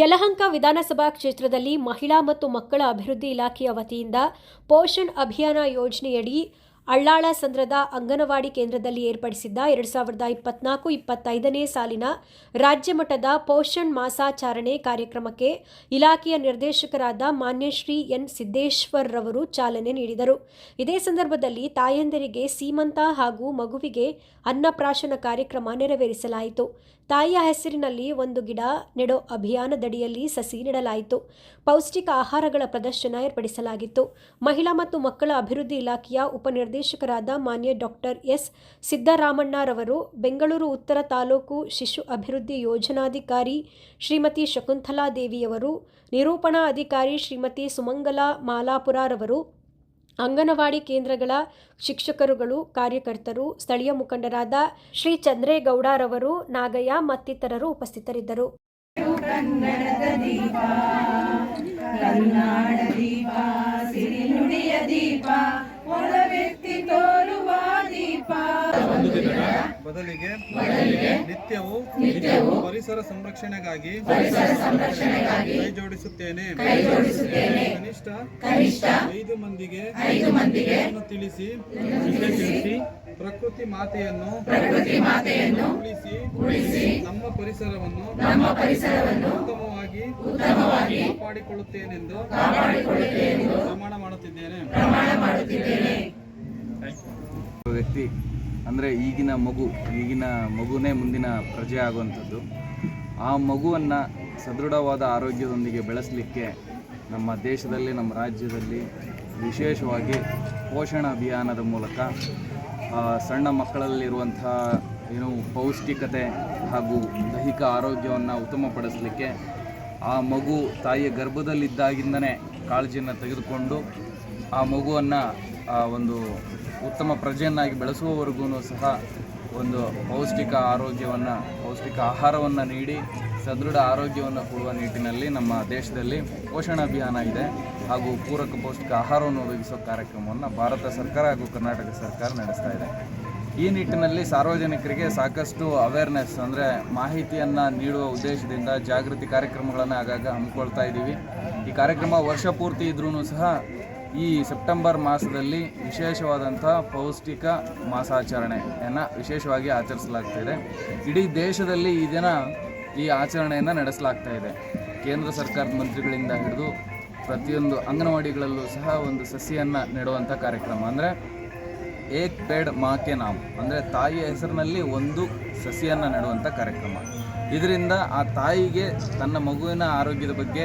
ಯಲಹಂಕ ವಿಧಾನಸಭಾ ಕ್ಷೇತ್ರದಲ್ಲಿ ಮಹಿಳಾ ಮತ್ತು ಮಕ್ಕಳ ಅಭಿವೃದ್ಧಿ ಇಲಾಖೆಯ ವತಿಯಿಂದ ಪೋಷಣ್ ಅಭಿಯಾನ ಯೋಜನೆಯಡಿ ಅಳ್ಳಾಳ ಸಂದ್ರದ ಅಂಗನವಾಡಿ ಕೇಂದ್ರದಲ್ಲಿ ಏರ್ಪಡಿಸಿದ್ದ ಎರಡು ಸಾವಿರದ ಇಪ್ಪತ್ನಾಲ್ಕು ಇಪ್ಪತ್ತೈದನೇ ಸಾಲಿನ ರಾಜ್ಯಮಟ್ಟದ ಪೋಷಣ್ ಮಾಸಾಚರಣೆ ಕಾರ್ಯಕ್ರಮಕ್ಕೆ ಇಲಾಖೆಯ ನಿರ್ದೇಶಕರಾದ ಮಾನ್ಯ ಶ್ರೀ ಎನ್ ಸಿದ್ದೇಶ್ವರ್ ರವರು ಚಾಲನೆ ನೀಡಿದರು. ಇದೇ ಸಂದರ್ಭದಲ್ಲಿ ತಾಯಂದಿರಿಗೆ ಸೀಮಂತ ಹಾಗೂ ಮಗುವಿಗೆ ಅನ್ನಪ್ರಾಶನ ಕಾರ್ಯಕ್ರಮ ನೆರವೇರಿಸಲಾಯಿತು. ತಾಯಿಯ ಹೆಸರಿನಲ್ಲಿ ಒಂದು ಗಿಡ ನೆಡೋ ಅಭಿಯಾನದಡಿಯಲ್ಲಿ ಸಸಿ ನೆಡಲಾಯಿತು. ಪೌಷ್ಟಿಕ ಆಹಾರಗಳ ಪ್ರದರ್ಶನ ಏರ್ಪಡಿಸಲಾಗಿತ್ತು. ಮಹಿಳಾ ಮತ್ತು ಮಕ್ಕಳ ಅಭಿವೃದ್ಧಿ ಇಲಾಖೆಯ ಉಪನಿರ್ದೇಶಕರಾದ ಮಾನ್ಯ ಡಾಕ್ಟರ್ ಎಸ್. ಸಿದ್ದರಾಮಣ್ಣರವರು, ಬೆಂಗಳೂರು ಉತ್ತರ ತಾಲೂಕು ಶಿಶು ಅಭಿವೃದ್ಧಿ ಯೋಜನಾಧಿಕಾರಿ ಶ್ರೀಮತಿ ಶಕುಂತಲಾದೇವಿಯವರು ನಿರೂಪಣಾ ಅಧಿಕಾರಿ ಶ್ರೀಮತಿ ಸುಮಂಗಲಾ ಮಾಲಾಪುರರವರು, ಅಂಗನವಾಡಿ ಕೇಂದ್ರಗಳ ಶಿಕ್ಷಕರುಗಳು, ಕಾರ್ಯಕರ್ತರು, ಸ್ಥಳೀಯ ಮುಖಂಡರಾದ ಶ್ರೀ ಚಂದ್ರೇಗೌಡರವರು, ನಾಗಯ್ಯ ಮತ್ತಿತರರು ಉಪಸ್ಥಿತರಿದ್ದರು. ಕನ್ನಡದ ದೀಪ ಕನ್ನಡ ದೀಪ ದೀಪ ಬದಲಿಗೆ ನಿತ್ಯವೂ ಪರಿಸರ ಸಂರಕ್ಷಣೆಗಾಗಿ ಕೈ ಜೋಡಿಸುತ್ತೇನೆ. ಕನಿಷ್ಠ ಐದು ಮಂದಿಗೆ ತಿಳಿಸಿ. ತಿಳಿಸಿ ಪ್ರಕೃತಿ ಮಾತೆಯನ್ನು ಉಳಿಸಿ. ನಮ್ಮ ಪರಿಸರವನ್ನು ಉತ್ತಮವಾಗಿ ಕಾಪಾಡಿಕೊಳ್ಳುತ್ತೇನೆಂದು ಪ್ರಮಾಣ ಮಾಡುತ್ತಿದ್ದೇನೆ. ವ್ಯಕ್ತಿ ಅಂದರೆ ಈಗಿನ ಮಗು, ಈಗಿನ ಮಗುನೇ ಮುಂದಿನ ಪ್ರಜೆ ಆಗುವಂಥದ್ದು. ಆ ಮಗುವನ್ನು ಸದೃಢವಾದ ಆರೋಗ್ಯದೊಂದಿಗೆ ಬೆಳೆಸಲಿಕ್ಕೆ ನಮ್ಮ ದೇಶದಲ್ಲಿ, ನಮ್ಮ ರಾಜ್ಯದಲ್ಲಿ ವಿಶೇಷವಾಗಿ ಪೋಷಣ ಅಭಿಯಾನದ ಮೂಲಕ ಸಣ್ಣ ಮಕ್ಕಳಲ್ಲಿರುವಂಥ ಏನು ಪೌಷ್ಟಿಕತೆ ಹಾಗೂ ದೈಹಿಕ ಆರೋಗ್ಯವನ್ನು ಉತ್ತಮಪಡಿಸಲಿಕ್ಕೆ ಆ ಮಗು ತಾಯಿಯ ಗರ್ಭದಲ್ಲಿದ್ದಾಗಿಂದನೇ ಕಾಳಜಿಯನ್ನು ತೆಗೆದುಕೊಂಡು ಆ ಮಗುವನ್ನು ಒಂದು ಉತ್ತಮ ಪ್ರಜೆಯನ್ನಾಗಿ ಬೆಳೆಸುವವರೆಗೂ ಸಹ ಒಂದು ಪೌಷ್ಟಿಕ ಆರೋಗ್ಯವನ್ನು, ಪೌಷ್ಟಿಕ ಆಹಾರವನ್ನು ನೀಡಿ ಸದೃಢ ಆರೋಗ್ಯವನ್ನು ಕೊಡುವ ನಿಟ್ಟಿನಲ್ಲಿ ನಮ್ಮ ದೇಶದಲ್ಲಿ ಪೋಷಣ ಅಭಿಯಾನ ಇದೆ ಹಾಗೂ ಪೂರಕ ಪೌಷ್ಟಿಕ ಆಹಾರವನ್ನು ಒದಗಿಸೋ ಕಾರ್ಯಕ್ರಮವನ್ನು ಭಾರತ ಸರ್ಕಾರ ಹಾಗೂ ಕರ್ನಾಟಕ ಸರ್ಕಾರ ನಡೆಸ್ತಾ ಇದೆ. ಈ ನಿಟ್ಟಿನಲ್ಲಿ ಸಾರ್ವಜನಿಕರಿಗೆ ಸಾಕಷ್ಟು ಅವೇರ್ನೆಸ್ ಅಂದರೆ ಮಾಹಿತಿಯನ್ನು ನೀಡುವ ಉದ್ದೇಶದಿಂದ ಜಾಗೃತಿ ಕಾರ್ಯಕ್ರಮಗಳನ್ನು ಆಗಾಗ ಹಮ್ಮಿಕೊಳ್ತಾ ಇದ್ದೀವಿ ಈ ಕಾರ್ಯಕ್ರಮ ವರ್ಷ ಪೂರ್ತಿ ಇದ್ರೂ ಸಹ ಈ ಸೆಪ್ಟೆಂಬರ್ ಮಾಸದಲ್ಲಿ ವಿಶೇಷವಾದಂಥ ಪೌಷ್ಟಿಕ ಮಾಸಾಚರಣೆಯನ್ನು ವಿಶೇಷವಾಗಿ ಆಚರಿಸಲಾಗ್ತಾಯಿದೆ ಇಡೀ ದೇಶದಲ್ಲಿ ಈ ದಿನ ಈ ಆಚರಣೆಯನ್ನು ನಡೆಸಲಾಗ್ತಾ ಇದೆ. ಕೇಂದ್ರ ಸರ್ಕಾರದ ಮಂತ್ರಿಗಳಿಂದ ಹಿಡಿದು ಪ್ರತಿಯೊಂದು ಅಂಗನವಾಡಿಗಳಲ್ಲೂ ಸಹ ಒಂದು ಸಸಿಯನ್ನು ನೆಡುವಂಥ ಕಾರ್ಯಕ್ರಮ. ಅಂದರೆ ಏಕ್ ಪೇಡ್ ಮಾಕೆ ನಾಮ್. ಅಂದರೆ ತಾಯಿಯ ಹೆಸರಿನಲ್ಲಿ ಒಂದು ಸಸಿಯನ್ನು ನೆಡುವಂಥ ಕಾರ್ಯಕ್ರಮ. ಇದರಿಂದ ಆ ತಾಯಿಗೆ ತನ್ನ ಮಗುವಿನ ಆರೋಗ್ಯದ ಬಗ್ಗೆ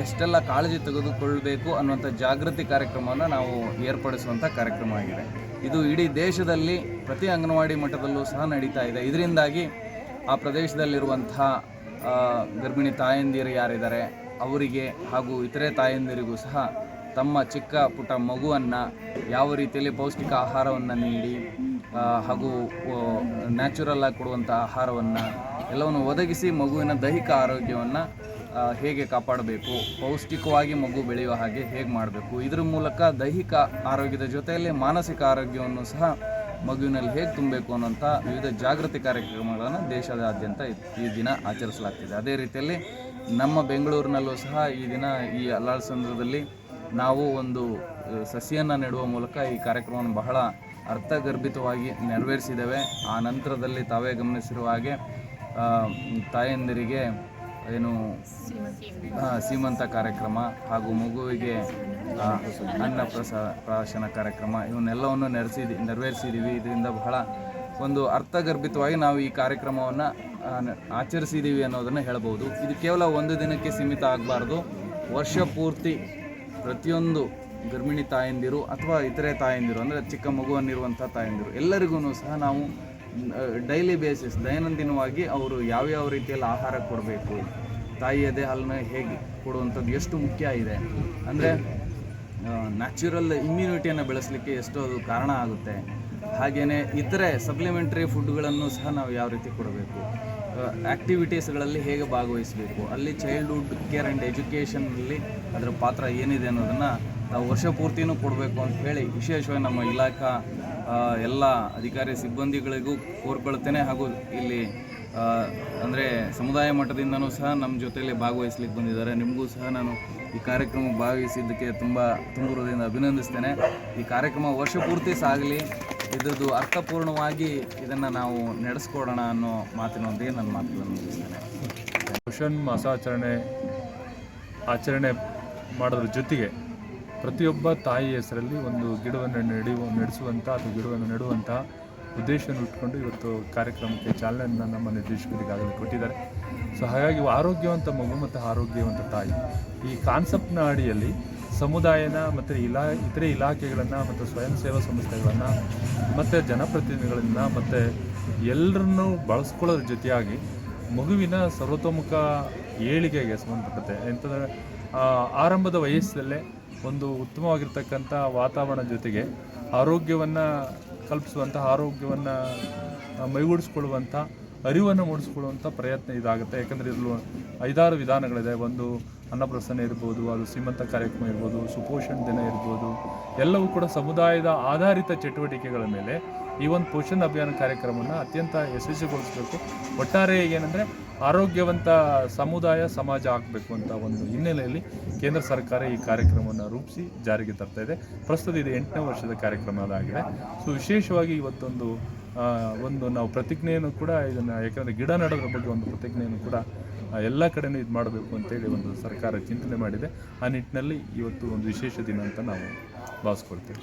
ಎಷ್ಟೆಲ್ಲ ಕಾಳಜಿ ತೆಗೆದುಕೊಳ್ಳಬೇಕು ಅನ್ನುವಂಥ ಜಾಗೃತಿ ಕಾರ್ಯಕ್ರಮವನ್ನು ನಾವು ಏರ್ಪಡಿಸುವಂಥ ಕಾರ್ಯಕ್ರಮ ಆಗಿದೆ. ಇದು ಇಡೀ ದೇಶದಲ್ಲಿ ಪ್ರತಿ ಅಂಗನವಾಡಿ ಮಟ್ಟದಲ್ಲೂ ಸಹ ನಡೀತಾ ಇದೆ. ಇದರಿಂದಾಗಿ ಆ ಪ್ರದೇಶದಲ್ಲಿರುವಂಥ ಗರ್ಭಿಣಿ ತಾಯಂದಿರು ಯಾರಿದ್ದಾರೆ, ಅವರಿಗೆ ಹಾಗೂ ಇತರೆ ತಾಯಂದಿರಿಗೂ ಸಹ ತಮ್ಮ ಚಿಕ್ಕ ಪುಟ್ಟ ಮಗುವನ್ನು ಯಾವ ರೀತಿಯಲ್ಲಿ ಪೌಷ್ಟಿಕ ಆಹಾರವನ್ನು ನೀಡಿ ಹಾಗೂ ನ್ಯಾಚುರಲ್ ಆಗಿ ಕೊಡುವಂಥ ಆಹಾರವನ್ನು ಎಲ್ಲವನ್ನು ಒದಗಿಸಿ ಮಗುವಿನ ದೈಹಿಕ ಆರೋಗ್ಯವನ್ನು ಹೇಗೆ ಕಾಪಾಡಬೇಕು, ಪೌಷ್ಟಿಕವಾಗಿ ಮಗು ಬೆಳೆಯುವ ಹಾಗೆ ಹೇಗೆ ಮಾಡಬೇಕು, ಇದರ ಮೂಲಕ ದೈಹಿಕ ಆರೋಗ್ಯದ ಜೊತೆಯಲ್ಲಿ ಮಾನಸಿಕ ಆರೋಗ್ಯವನ್ನು ಸಹ ಮಗುವಿನಲ್ಲಿ ಹೇಗೆ ತುಂಬಬೇಕು ಅನ್ನೋಂಥ ವಿವಿಧ ಜಾಗೃತಿ ಕಾರ್ಯಕ್ರಮಗಳನ್ನು ದೇಶದಾದ್ಯಂತ ಈ- ದಿನ ಆಚರಿಸಲಾಗ್ತಿದೆ. ಅದೇ ರೀತಿಯಲ್ಲಿ ನಮ್ಮ ಬೆಂಗಳೂರಿನಲ್ಲೂ ಸಹ ಈ ದಿನ ಈ ಅಲ್ಲಾಳ್ಸಂದ್ರದಲ್ಲಿ ನಾವು ಒಂದು ಸಸಿಯನ್ನು ನೆಡುವ ಮೂಲಕ ಈ ಕಾರ್ಯಕ್ರಮವನ್ನು ಬಹಳ ಅರ್ಥಗರ್ಭಿತವಾಗಿ ನೆರವೇರಿಸಿದ್ದೇವೆ. ಆ ನಂತರದಲ್ಲಿ ತಾವೇ ಗಮನಿಸಿರುವ ಹಾಗೆ ತಾಯಂದಿರಿಗೆ ಏನು ಸೀಮಂತ ಕಾರ್ಯಕ್ರಮ ಹಾಗೂ ಮಗುವಿಗೆ ಅನ್ನ ಪ್ರಸ ಪ್ರಾಶನ ಕಾರ್ಯಕ್ರಮ ಇವನ್ನೆಲ್ಲವನ್ನು ನೆರೆಸಿ ನೆರವೇರಿಸಿದ್ದೀವಿ ಇದರಿಂದ ಬಹಳ ಒಂದು ಅರ್ಥಗರ್ಭಿತವಾಗಿ ನಾವು ಈ ಕಾರ್ಯಕ್ರಮವನ್ನು ಆಚರಿಸಿದ್ದೀವಿ ಅನ್ನೋದನ್ನು ಹೇಳ್ಬೋದು. ಇದು ಕೇವಲ ಒಂದು ದಿನಕ್ಕೆ ಸೀಮಿತ ಆಗಬಾರ್ದು. ವರ್ಷ ಪೂರ್ತಿ ಪ್ರತಿಯೊಂದು ಗರ್ಭಿಣಿ ತಾಯಂದಿರು ಅಥವಾ ಇತರೆ ತಾಯಂದಿರು, ಅಂದರೆ ಚಿಕ್ಕ ಮಗುವನ್ನಿರುವಂಥ ತಾಯಂದಿರು ಎಲ್ಲರಿಗೂ ಸಹ ನಾವು ಡೈಲಿ ಬೇಸಿಸ್, ದೈನಂದಿನವಾಗಿ ಅವರು ಯಾವ್ಯಾವ ರೀತಿಯಲ್ಲಿ ಆಹಾರ ಕೊಡಬೇಕು, ತಾಯಿಯದೇ ಹಾಲನ್ನ ಹೇಗೆ ಕೊಡುವಂಥದ್ದು ಎಷ್ಟು ಮುಖ್ಯ ಇದೆ? ಅಂದರೆ ನ್ಯಾಚುರಲ್ ಇಮ್ಯುನಿಟಿಯನ್ನು ಬೆಳೆಸಲಿಕ್ಕೆ ಎಷ್ಟು ಅದು ಕಾರಣ ಆಗುತ್ತೆ. ಹಾಗೆಯೇ ಇತರೆ ಸಪ್ಲಿಮೆಂಟ್ರಿ ಫುಡ್ಗಳನ್ನು ಸಹ ನಾವು ಯಾವ ರೀತಿ ಕೊಡಬೇಕು? ಆ್ಯಕ್ಟಿವಿಟೀಸ್ಗಳಲ್ಲಿ ಹೇಗೆ ಭಾಗವಹಿಸಬೇಕು? ಅಲ್ಲಿ ಚೈಲ್ಡ್ಹುಡ್ ಕೇರ್ ಆ್ಯಂಡ್ ಎಜುಕೇಷನಲ್ಲಿ ಅದರ ಪಾತ್ರ ಏನಿದೆ ಅನ್ನೋದನ್ನು ನಾವು ವರ್ಷ ಪೂರ್ತಿನೂ ಕೊಡಬೇಕು ಅಂತ ಹೇಳಿ ವಿಶೇಷವಾಗಿ ನಮ್ಮ ಇಲಾಖಾ ಎಲ್ಲ ಅಧಿಕಾರಿ ಸಿಬ್ಬಂದಿಗಳಿಗೂ ಕೋರ್ಕೊಳ್ತೇನೆ ಹಾಗೂ ಇಲ್ಲಿ ಅಂದರೆ ಸಮುದಾಯ ಮಟ್ಟದಿಂದನೂ ಸಹ ನಮ್ಮ ಜೊತೆಯಲ್ಲಿ ಭಾಗವಹಿಸ್ಲಿಕ್ಕೆ ಬಂದಿದ್ದಾರೆ. ನಿಮಗೂ ಸಹ ನಾನು ಈ ಕಾರ್ಯಕ್ರಮ ಭಾಗವಹಿಸಿದ್ದಕ್ಕೆ ತುಂಬ ತುಂಬ ಹೃದಯದಿಂದ ಅಭಿನಂದಿಸ್ತೇನೆ. ಈ ಕಾರ್ಯಕ್ರಮ ವರ್ಷ ಪೂರ್ತಿ ಸಾಗಲಿ ಇದರದು ಅರ್ಥಪೂರ್ಣವಾಗಿ ಇದನ್ನು ನಾವು ನಡೆಸ್ಕೊಡೋಣ ಅನ್ನೋ ಮಾತಿನೊಂದಿಗೆ ನನ್ನ ಮಾತುಗಳನ್ನು ಮುಗಿಸ್ತೇನೆ. ಪೋಷಣ್ ಮಾಸಾಚರಣೆ, ಆಚರಣೆ ಮಾಡೋದ್ರ ಜೊತೆಗೆ ಪ್ರತಿಯೊಬ್ಬ ತಾಯಿ ಹೆಸರಲ್ಲಿ ಒಂದು ಗಿಡವನ್ನು ನೆಡೆಯುವ ನಡೆಸುವಂಥ ಅಥವಾ ಗಿಡವನ್ನು ನೆಡುವಂಥ ಉದ್ದೇಶವನ್ನು ಇಟ್ಕೊಂಡು ಇವತ್ತು ಕಾರ್ಯಕ್ರಮಕ್ಕೆ ಚಾಲನೆಯನ್ನು ನಮ್ಮ ನಿರ್ದೇಶಕರಿಗಾಗಲೇ ಕೊಟ್ಟಿದ್ದಾರೆ. ಸೊ ಹಾಗಾಗಿ ಆರೋಗ್ಯವಂತ ಮಗು ಮತ್ತು ಆರೋಗ್ಯವಂತ ತಾಯಿ. ಈ ಕಾನ್ಸೆಪ್ಟ್ನ ಅಡಿಯಲ್ಲಿ ಸಮುದಾಯನ ಮತ್ತು ಇಲಾ, ಇತರೆ ಇಲಾಖೆಗಳನ್ನು ಮತ್ತು ಸ್ವಯಂ ಸೇವಾ ಸಂಸ್ಥೆಗಳನ್ನು ಮತ್ತು ಜನಪ್ರತಿನಿಧಿಗಳನ್ನು ಮತ್ತು ಎಲ್ಲರನ್ನೂ ಬಳಸ್ಕೊಳ್ಳೋದ್ರ ಜೊತೆಯಾಗಿ ಮಗುವಿನ ಸರ್ವತೋಮುಖ ಏಳಿಗೆಗೆ ಸಂಬಂಧಪಟ್ಟಂತೆ ಎಂತಂದರೆ ಆರಂಭದ ವಯಸ್ಸಲ್ಲೇ ಒಂದು ಉತ್ತಮವಾಗಿರ್ತಕ್ಕಂಥ ವಾತಾವರಣ ಜೊತೆಗೆ ಆರೋಗ್ಯವನ್ನು ಕಲ್ಪಿಸುವಂಥ, ಆರೋಗ್ಯವನ್ನು ಮೈಗೂಡಿಸ್ಕೊಳ್ಳುವಂಥ, ಅರಿವನ್ನು ಮೂಡಿಸ್ಕೊಳ್ಳುವಂಥ ಪ್ರಯತ್ನ ಇದಾಗುತ್ತೆ. ಯಾಕಂದರೆ ಇದರಲ್ಲಿ ಐದಾರು ವಿಧಾನಗಳಿದೆ. ಒಂದು ಅನ್ನಪ್ರಸನ್ನ ಇರ್ಬೋದು, ಅದು ಸೀಮಂತ ಕಾರ್ಯಕ್ರಮ ಇರ್ಬೋದು, ಸುಪೋಷಣ್ ದಿನ ಇರ್ಬೋದು, ಎಲ್ಲವೂ ಕೂಡ ಸಮುದಾಯದ ಆಧಾರಿತ ಚಟುವಟಿಕೆಗಳ ಮೇಲೆ ಈ ಒಂದು ಪೋಷಣ್ ಅಭಿಯಾನ ಕಾರ್ಯಕ್ರಮವನ್ನು ಅತ್ಯಂತ ಯಶಸ್ವಿಗೊಳಿಸಬೇಕು. ಒಟ್ಟಾರೆ ಏನಂದರೆ ಆರೋಗ್ಯವಂತ ಸಮುದಾಯ ಸಮಾಜ ಆಗಬೇಕು ಅಂತ ಒಂದು ಹಿನ್ನೆಲೆಯಲ್ಲಿ ಕೇಂದ್ರ ಸರ್ಕಾರ ಈ ಕಾರ್ಯಕ್ರಮವನ್ನು ರೂಪಿಸಿ ಜಾರಿಗೆ ತರ್ತಾ ಇದೆ. ಪ್ರಸ್ತುತ ಇದು ಎಂಟನೇ ವರ್ಷದ ಕಾರ್ಯಕ್ರಮ ಅದಾಗಿದೆ ಸೊ ವಿಶೇಷವಾಗಿ ಇವತ್ತೊಂದು ಒಂದು ನಾವು ಪ್ರತಿಜ್ಞೆಯನ್ನು ಕೂಡ ಇದನ್ನು ಯಾಕಂದರೆ ಗಿಡ ನೆಡೋದ್ರ ಬಗ್ಗೆ ಒಂದು ಪ್ರತಿಜ್ಞೆಯನ್ನು ಕೂಡ ಎಲ್ಲ ಕಡೆನೂ ಇದು ಮಾಡಬೇಕು ಅಂತೇಳಿ ಒಂದು ಸರ್ಕಾರ ಚಿಂತನೆ ಮಾಡಿದೆ. ಆ ನಿಟ್ಟಿನಲ್ಲಿ ಇವತ್ತು ಒಂದು ವಿಶೇಷ ದಿನ ಅಂತ ನಾವು ಭಾವಿಸ್ಕೊಳ್ತೇವೆ.